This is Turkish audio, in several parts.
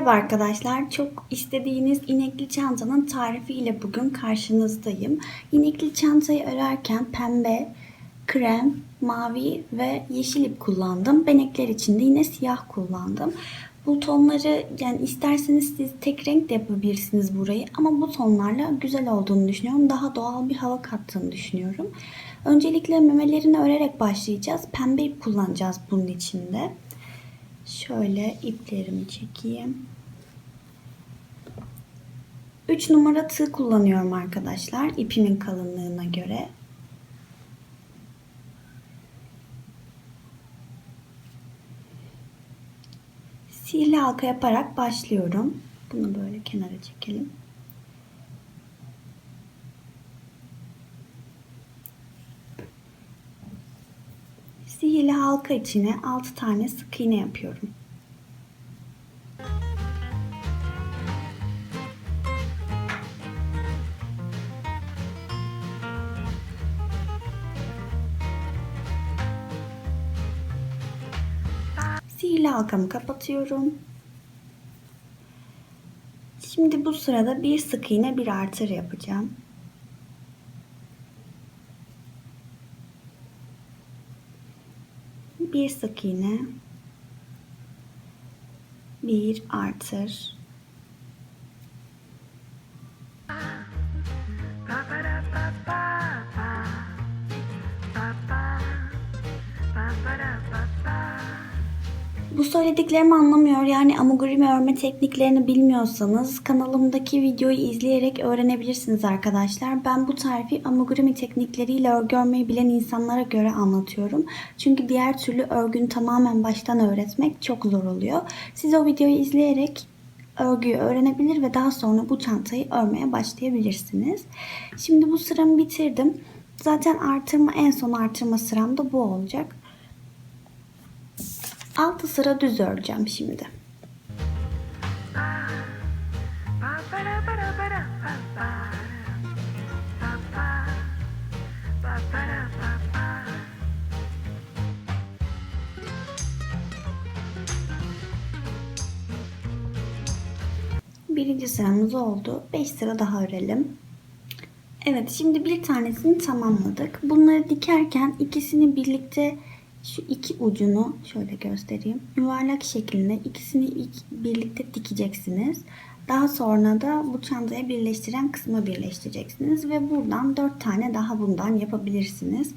Merhaba arkadaşlar. Çok istediğiniz inekli çantanın tarifiyle bugün karşınızdayım. İnekli çantayı örerken pembe, krem, mavi ve yeşil ip kullandım. Benekler için de yine siyah kullandım. Bu tonları yani isterseniz siz tek renk de yapabilirsiniz burayı ama bu tonlarla güzel olduğunu düşünüyorum. Daha doğal bir hava kattığını düşünüyorum. Öncelikle memelerini örerek başlayacağız. Pembe ip kullanacağız bunun içinde. Şöyle iplerimi çekeyim. 3 numara tığ kullanıyorum arkadaşlar. ipimin kalınlığına göre. Sihirli halka yaparak başlıyorum. Bunu böyle kenara çekelim. Sihirli halka içine 6 tane sık iğne yapıyorum. Sihirli halkamı kapatıyorum. Şimdi bu sırada bir sık iğne bir artır yapacağım. Bir sık iğne. Bir artır Bu söylediklerimi anlamıyor yani amigurumi örme tekniklerini bilmiyorsanız kanalımdaki videoyu izleyerek öğrenebilirsiniz arkadaşlar. Ben bu tarifi amigurumi teknikleriyle örgü örmeyi bilen insanlara göre anlatıyorum. Çünkü diğer türlü örgünü tamamen baştan öğretmek çok zor oluyor. Siz o videoyu izleyerek örgüyü öğrenebilir ve daha sonra bu çantayı örmeye başlayabilirsiniz. Şimdi bu sıramı bitirdim. Zaten artırma en son artırma sıram da bu olacak. 6 sıra düz öreceğim şimdi. Birinci sıramız oldu. 5 sıra daha örelim. Evet şimdi bir tanesini tamamladık. Bunları dikerken ikisini birlikte şu iki ucunu şöyle göstereyim. Yuvarlak şeklinde ikisini birlikte dikeceksiniz. Daha sonra da bu çantaya birleştiren kısmı birleştireceksiniz ve buradan 4 tane daha bundan yapabilirsiniz.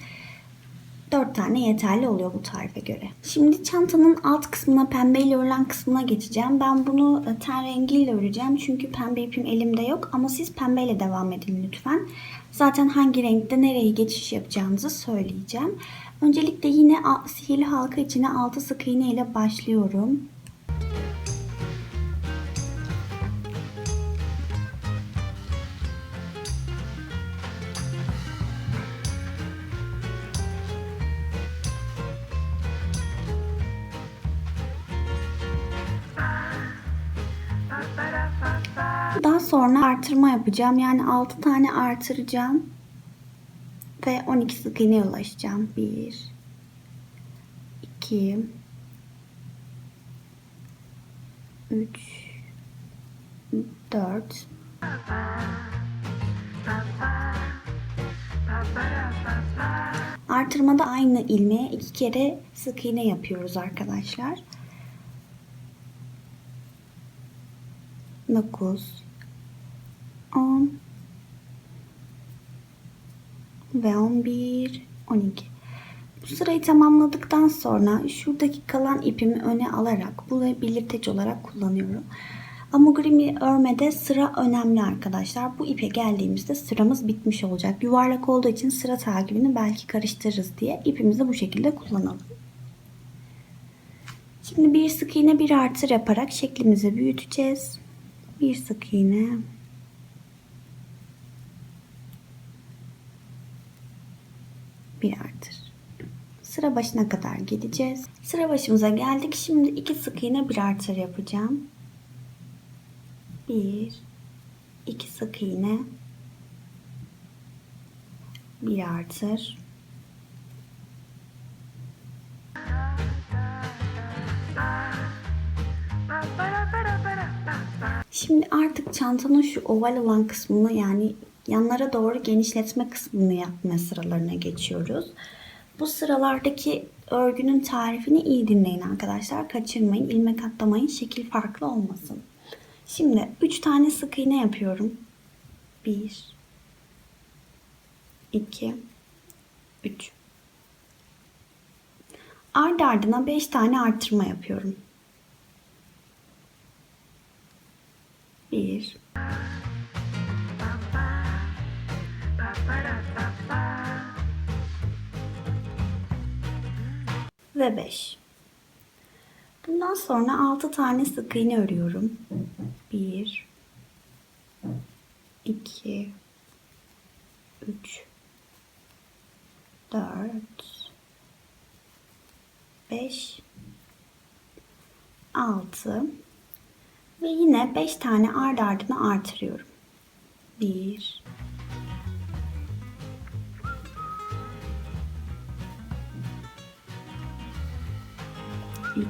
4 tane yeterli oluyor bu tarife göre. Şimdi çantanın alt kısmına pembe ile örülen kısmına geçeceğim. Ben bunu e, ten rengiyle öreceğim. Çünkü pembe ipim elimde yok. Ama siz pembeyle devam edin lütfen. Zaten hangi renkte nereye geçiş yapacağınızı söyleyeceğim. Öncelikle yine sihirli halka içine 6 sık iğne ile başlıyorum. Sonra artırma yapacağım. Yani 6 tane artıracağım. Ve 12 sık iğneye ulaşacağım. 1 2 3 4 Artırmada aynı ilmeğe iki kere sık iğne yapıyoruz arkadaşlar. 9 10 ve 11 12 bu sırayı tamamladıktan sonra şuradaki kalan ipimi öne alarak burayı belirteç olarak kullanıyorum. Amigurumi örmede sıra önemli arkadaşlar. Bu ipe geldiğimizde sıramız bitmiş olacak. Yuvarlak olduğu için sıra takibini belki karıştırırız diye ipimizi bu şekilde kullanalım. Şimdi bir sık iğne bir artır yaparak şeklimizi büyüteceğiz. Bir sık iğne bir artır. Sıra başına kadar gideceğiz. Sıra başımıza geldik. Şimdi iki sık iğne bir artır yapacağım. Bir, iki sık iğne, bir artır. Şimdi artık çantanın şu oval olan kısmını yani yanlara doğru genişletme kısmını yapma sıralarına geçiyoruz. Bu sıralardaki örgünün tarifini iyi dinleyin arkadaşlar. Kaçırmayın, ilmek atlamayın, şekil farklı olmasın. Şimdi 3 tane sık iğne yapıyorum. 1 2 3 Ard ardına 5 tane artırma yapıyorum. 1 ve 5. Bundan sonra 6 tane sık iğne örüyorum. 1 2 3 4 5 6 ve yine 5 tane ard ardına artırıyorum. 1 2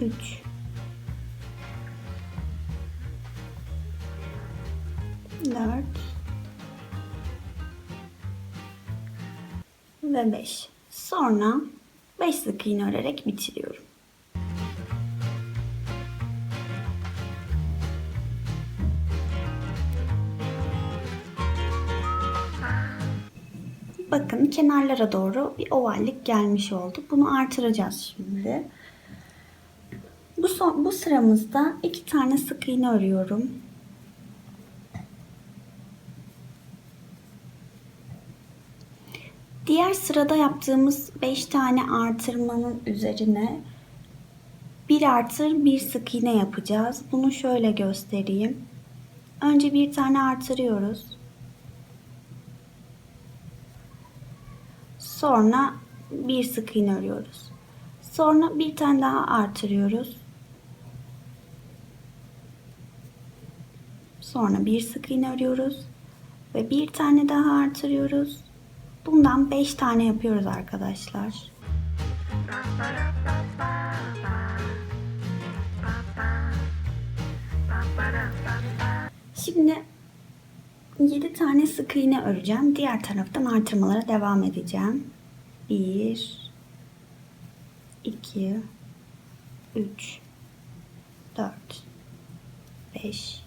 3 4 ve 5. Sonra 5 sık iğne örerek bitiriyorum. Bakın kenarlara doğru bir ovallik gelmiş oldu. Bunu artıracağız şimdi. Bu, son, bu sıramızda iki tane sık iğne örüyorum. Diğer sırada yaptığımız 5 tane artırmanın üzerine bir artır bir sık iğne yapacağız. Bunu şöyle göstereyim. Önce bir tane artırıyoruz. Sonra bir sık iğne örüyoruz. Sonra bir tane daha artırıyoruz. Sonra bir sık iğne örüyoruz ve bir tane daha artırıyoruz. Bundan 5 tane yapıyoruz arkadaşlar. Şimdi 7 tane sık iğne öreceğim. Diğer taraftan artırmalara devam edeceğim. 1 2 3 4 5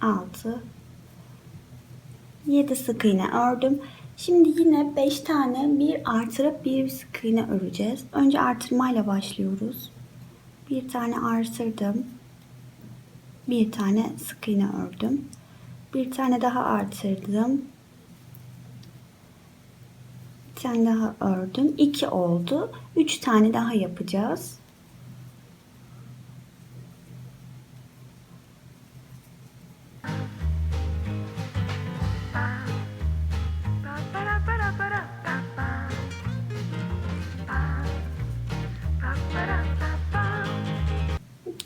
6 7 sık iğne ördüm. Şimdi yine 5 tane bir artırıp bir sık iğne öreceğiz. Önce artırmayla başlıyoruz. Bir tane artırdım. Bir tane sık iğne ördüm. Bir tane daha artırdım. Bir tane daha ördüm. 2 oldu. 3 tane daha yapacağız.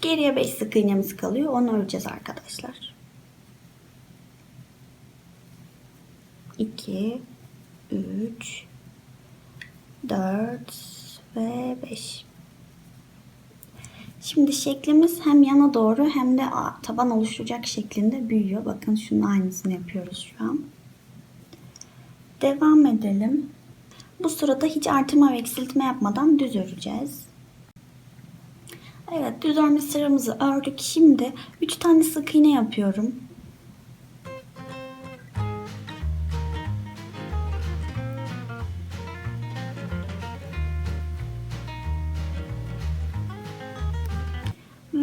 Geriye 5 sık iğnemiz kalıyor. Onu öreceğiz arkadaşlar. 2 3 4 ve 5 Şimdi şeklimiz hem yana doğru hem de taban oluşturacak şeklinde büyüyor. Bakın şunun aynısını yapıyoruz şu an. Devam edelim. Bu sırada hiç artırma ve eksiltme yapmadan düz öreceğiz. Evet düz örme sıramızı ördük. Şimdi 3 tane sık iğne yapıyorum.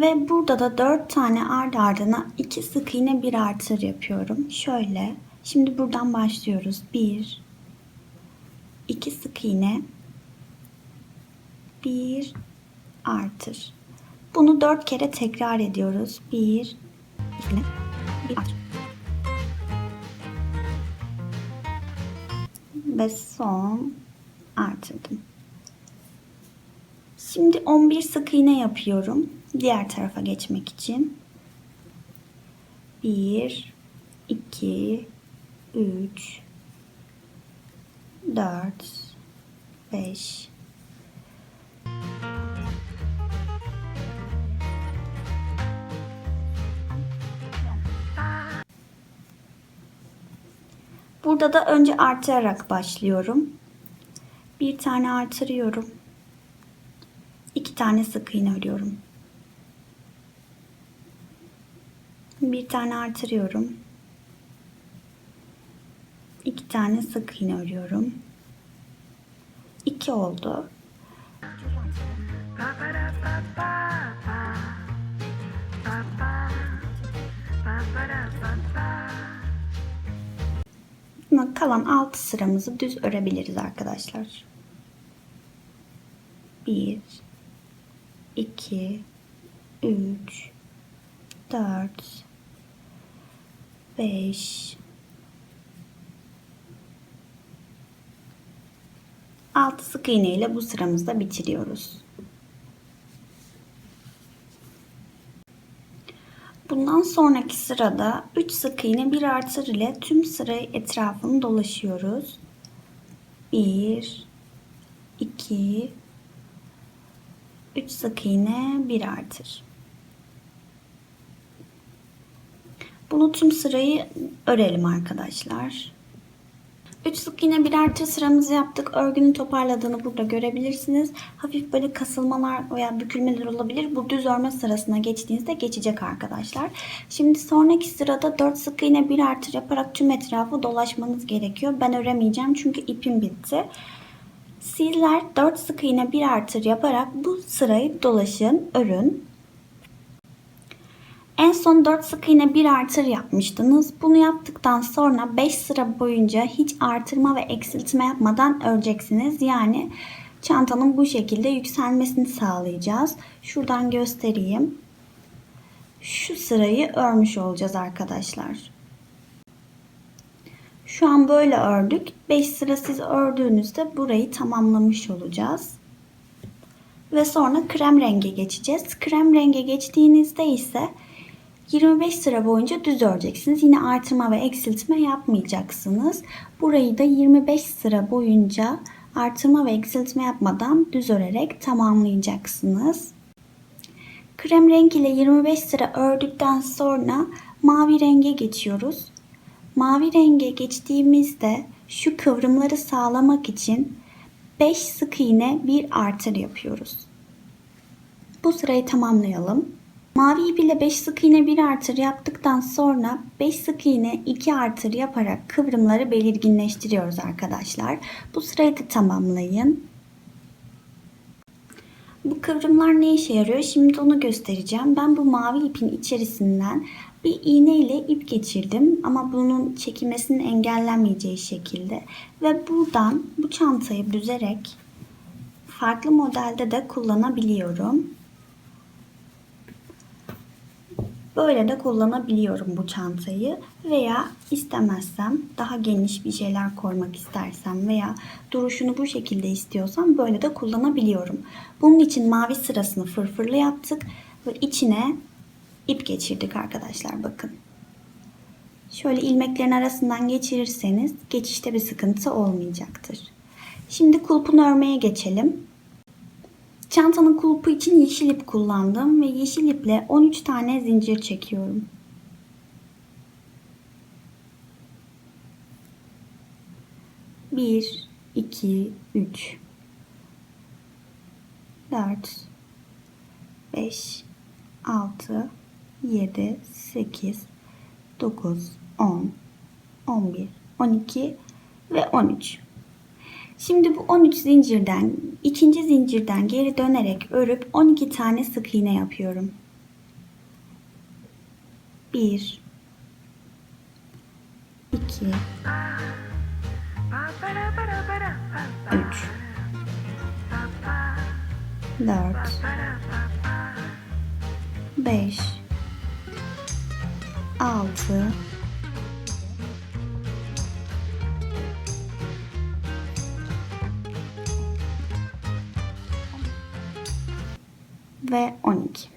Ve burada da 4 tane ard ardına 2 sık iğne bir artır yapıyorum. Şöyle. Şimdi buradan başlıyoruz. 1 2 sık iğne 1 artır. Bunu 4 kere tekrar ediyoruz. 1 2 1 artır. Ve son artırdım. Şimdi 11 sık iğne yapıyorum. Diğer tarafa geçmek için. 1 2 3 4 5 Burada da önce artırarak başlıyorum. Bir tane artırıyorum. İki tane sık iğne örüyorum. Bir tane artırıyorum. İki tane sık iğne örüyorum. İki oldu. Buna kalan 6 sıramızı düz örebiliriz arkadaşlar. 1 2 3 4 5 6 sık iğne ile bu sıramızda bitiriyoruz. Bundan sonraki sırada 3 sık iğne bir artır ile tüm sıra etrafını dolaşıyoruz. 1 2 3 sık iğne bir artır. Bunu tüm sırayı örelim arkadaşlar. 3 sık iğne bir artır sıramızı yaptık. Örgünün toparladığını burada görebilirsiniz. Hafif böyle kasılmalar veya bükülmeler olabilir. Bu düz örme sırasına geçtiğinizde geçecek arkadaşlar. Şimdi sonraki sırada 4 sık iğne bir artır yaparak tüm etrafı dolaşmanız gerekiyor. Ben öremeyeceğim çünkü ipim bitti. Sizler 4 sık iğne bir artır yaparak bu sırayı dolaşın, örün. En son 4 sık iğne bir artır yapmıştınız. Bunu yaptıktan sonra 5 sıra boyunca hiç artırma ve eksiltme yapmadan öreceksiniz. Yani çantanın bu şekilde yükselmesini sağlayacağız. Şuradan göstereyim. Şu sırayı örmüş olacağız arkadaşlar. Şu an böyle ördük. 5 sıra siz ördüğünüzde burayı tamamlamış olacağız. Ve sonra krem renge geçeceğiz. Krem renge geçtiğinizde ise 25 sıra boyunca düz öreceksiniz. Yine artırma ve eksiltme yapmayacaksınız. Burayı da 25 sıra boyunca artırma ve eksiltme yapmadan düz örerek tamamlayacaksınız. Krem renk ile 25 sıra ördükten sonra mavi renge geçiyoruz. Mavi renge geçtiğimizde şu kıvrımları sağlamak için 5 sık iğne bir artır yapıyoruz. Bu sırayı tamamlayalım. Mavi ip ile 5 sık iğne bir artır yaptıktan sonra 5 sık iğne 2 artır yaparak kıvrımları belirginleştiriyoruz arkadaşlar. Bu sırayı da tamamlayın. Bu kıvrımlar ne işe yarıyor? Şimdi onu göstereceğim. Ben bu mavi ipin içerisinden bir iğne ile ip geçirdim ama bunun çekilmesinin engellenmeyeceği şekilde ve buradan bu çantayı büzerek farklı modelde de kullanabiliyorum. Böyle de kullanabiliyorum bu çantayı veya istemezsem daha geniş bir şeyler koymak istersem veya duruşunu bu şekilde istiyorsam böyle de kullanabiliyorum. Bunun için mavi sırasını fırfırlı yaptık ve içine ip geçirdik arkadaşlar bakın. Şöyle ilmeklerin arasından geçirirseniz geçişte bir sıkıntı olmayacaktır. Şimdi kulpunu örmeye geçelim. Çantanın kulpu için yeşil ip kullandım ve yeşil iple 13 tane zincir çekiyorum. Bir, iki, üç, dört, beş, altı, yedi, sekiz, dokuz, on, on bir, on iki ve on üç. Şimdi bu 13 zincirden ikinci zincirden geri dönerek örüp 12 tane sık iğne yapıyorum. 1 2 3 4 5 6 ve 12.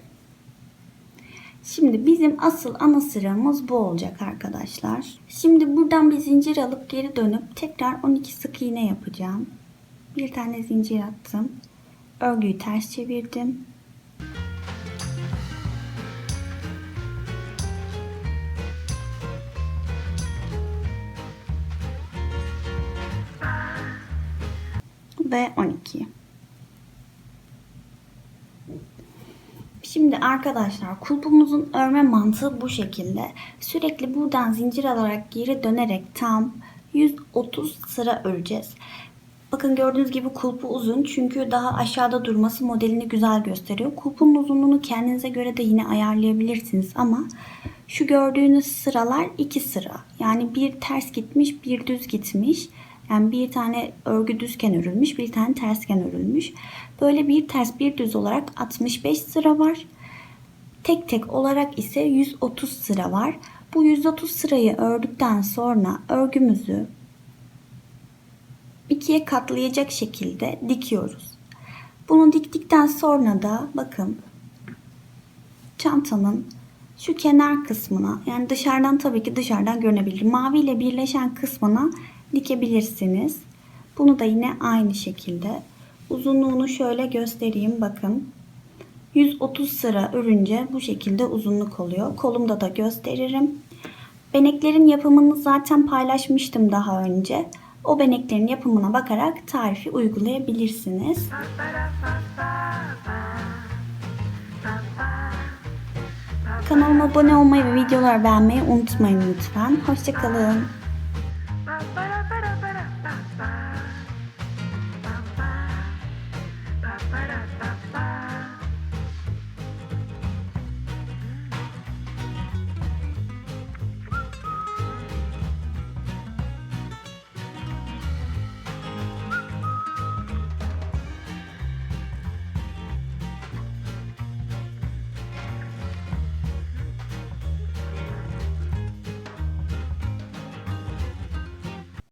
Şimdi bizim asıl ana sıramız bu olacak arkadaşlar. Şimdi buradan bir zincir alıp geri dönüp tekrar 12 sık iğne yapacağım. Bir tane zincir attım. Örgüyü ters çevirdim. Ve 12. Şimdi arkadaşlar kulpumuzun örme mantığı bu şekilde. Sürekli buradan zincir alarak geri dönerek tam 130 sıra öreceğiz. Bakın gördüğünüz gibi kulpu uzun çünkü daha aşağıda durması modelini güzel gösteriyor. Kulpun uzunluğunu kendinize göre de yine ayarlayabilirsiniz ama şu gördüğünüz sıralar iki sıra. Yani bir ters gitmiş bir düz gitmiş. Yani bir tane örgü düzken örülmüş bir tane tersken örülmüş. Böyle bir ters bir düz olarak 65 sıra var. Tek tek olarak ise 130 sıra var. Bu 130 sırayı ördükten sonra örgümüzü ikiye katlayacak şekilde dikiyoruz. Bunu diktikten sonra da bakın çantanın şu kenar kısmına yani dışarıdan tabii ki dışarıdan görünebilir. Mavi ile birleşen kısmına dikebilirsiniz. Bunu da yine aynı şekilde uzunluğunu şöyle göstereyim bakın. 130 sıra örünce bu şekilde uzunluk oluyor. Kolumda da gösteririm. Beneklerin yapımını zaten paylaşmıştım daha önce. O beneklerin yapımına bakarak tarifi uygulayabilirsiniz. Kanalıma abone olmayı ve videolar beğenmeyi unutmayın lütfen. Hoşçakalın. Ah, Amparo